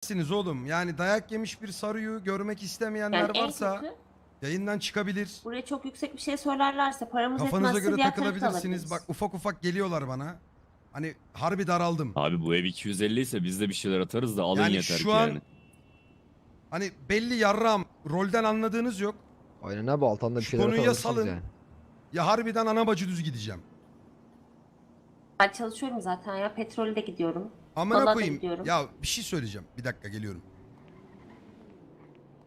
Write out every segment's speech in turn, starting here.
Siniz oğlum. Yani dayak yemiş bir sarıyı görmek istemeyenler Yani en varsa kötü yayından çıkabilir. buraya çok yüksek bir şey söylerlerse paramız Kafanıza etmezse göre diğer tarafı da takılabilirsiniz. alabiliriz. Bak ufak ufak geliyorlar bana. Hani harbi daraldım. Abi bu ev 250 ise biz de bir şeyler atarız da alın Yani yeter şu ki an- yani. Hani belli yarram rolden anladığınız yok. Aynen abi altında bir Şu şeyler konuyu ya salın. yani. Ya harbiden ana bacı düz gideceğim. Ben çalışıyorum zaten ya petrolü de gidiyorum. Amına koyayım. gidiyorum. Ya bir şey söyleyeceğim. Bir dakika geliyorum.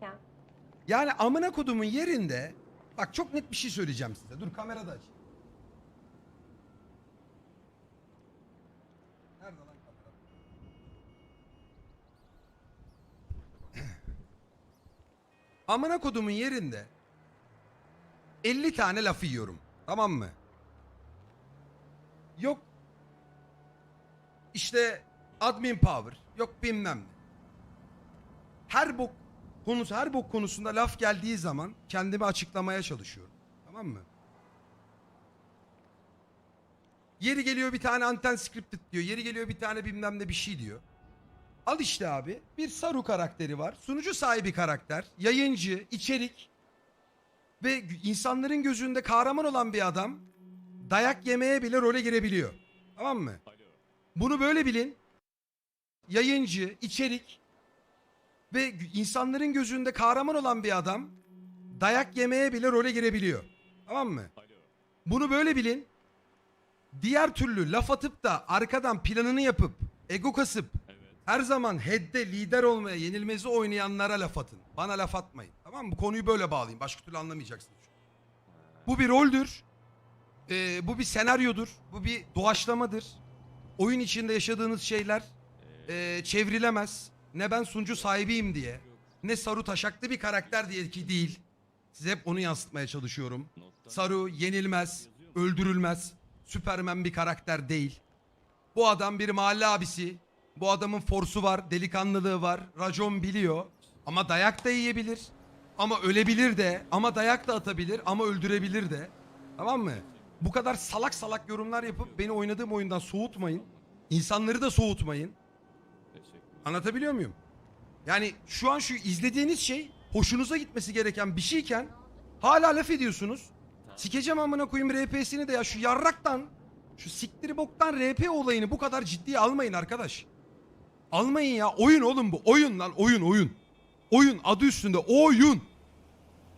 Ya. Yani amına kodumun yerinde bak çok net bir şey söyleyeceğim size. Dur kamerada aç. Nerede lan kamera? amına kodumun yerinde 50 tane laf yiyorum. Tamam mı? Yok işte admin power, yok bilmem ne. Her bok konusu, her bok konusunda laf geldiği zaman kendimi açıklamaya çalışıyorum. Tamam mı? Yeri geliyor bir tane anten scripted diyor. Yeri geliyor bir tane bilmem ne bir şey diyor. Al işte abi. Bir Saru karakteri var. Sunucu sahibi karakter. Yayıncı, içerik. Ve insanların gözünde kahraman olan bir adam dayak yemeye bile role girebiliyor. Tamam mı? Bunu böyle bilin. Yayıncı, içerik ve insanların gözünde kahraman olan bir adam dayak yemeye bile role girebiliyor. Tamam mı? Bunu böyle bilin. Diğer türlü laf atıp da arkadan planını yapıp ego kasıp her zaman head'de lider olmaya yenilmezi oynayanlara laf atın. Bana laf atmayın. Tamam mı? Konuyu böyle bağlayayım. Başka türlü anlamayacaksınız. Bu bir roldür. Ee, bu bir senaryodur. Bu bir doğaçlamadır. Oyun içinde yaşadığınız şeyler ee, çevrilemez. Ne ben sunucu sahibiyim diye. Ne Saru taşaklı bir karakter diye ki değil. Size hep onu yansıtmaya çalışıyorum. Saru yenilmez, öldürülmez. Süpermen bir karakter değil. Bu adam bir mahalle abisi. Bu adamın forsu var, delikanlılığı var. Racon biliyor. Ama dayak da yiyebilir. Ama ölebilir de. Ama dayak da atabilir. Ama öldürebilir de. Tamam mı? Bu kadar salak salak yorumlar yapıp beni oynadığım oyundan soğutmayın. İnsanları da soğutmayın. Anlatabiliyor muyum? Yani şu an şu izlediğiniz şey hoşunuza gitmesi gereken bir şeyken hala laf ediyorsunuz. Sikeceğim amına koyayım RP'sini de ya şu yarraktan şu siktiri boktan RP olayını bu kadar ciddiye almayın arkadaş. Almayın ya. Oyun oğlum bu. Oyun lan oyun oyun. Oyun adı üstünde oyun.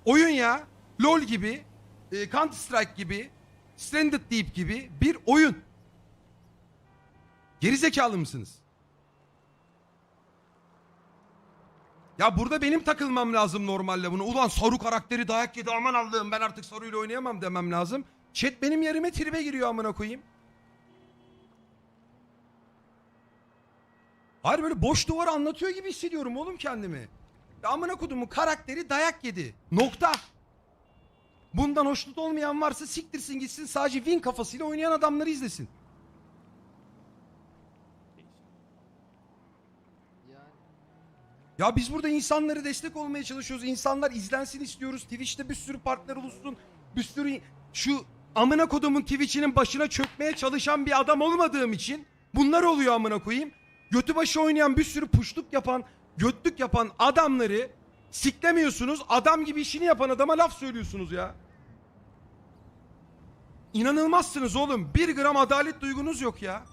Oyun ya. LoL gibi, e, Counter Strike gibi, Stranded Deep gibi bir oyun. Gerizekalı mısınız? Ya burada benim takılmam lazım normalde bunu. Ulan Saru karakteri dayak yedi aman Allah'ım ben artık Saru'yla oynayamam demem lazım. Chat benim yerime tribe giriyor amına koyayım. Hayır böyle boş duvara anlatıyor gibi hissediyorum oğlum kendimi. Ya amına kodumun karakteri dayak yedi. Nokta. Bundan hoşnut olmayan varsa siktirsin gitsin sadece win kafasıyla oynayan adamları izlesin. Ya biz burada insanları destek olmaya çalışıyoruz. İnsanlar izlensin istiyoruz. Twitch'te bir sürü partner olsun. Bir sürü şu amına kodumun Twitch'inin başına çökmeye çalışan bir adam olmadığım için bunlar oluyor amına koyayım. Götü başı oynayan bir sürü puşluk yapan, götlük yapan adamları siklemiyorsunuz. Adam gibi işini yapan adama laf söylüyorsunuz ya. İnanılmazsınız oğlum. Bir gram adalet duygunuz yok ya.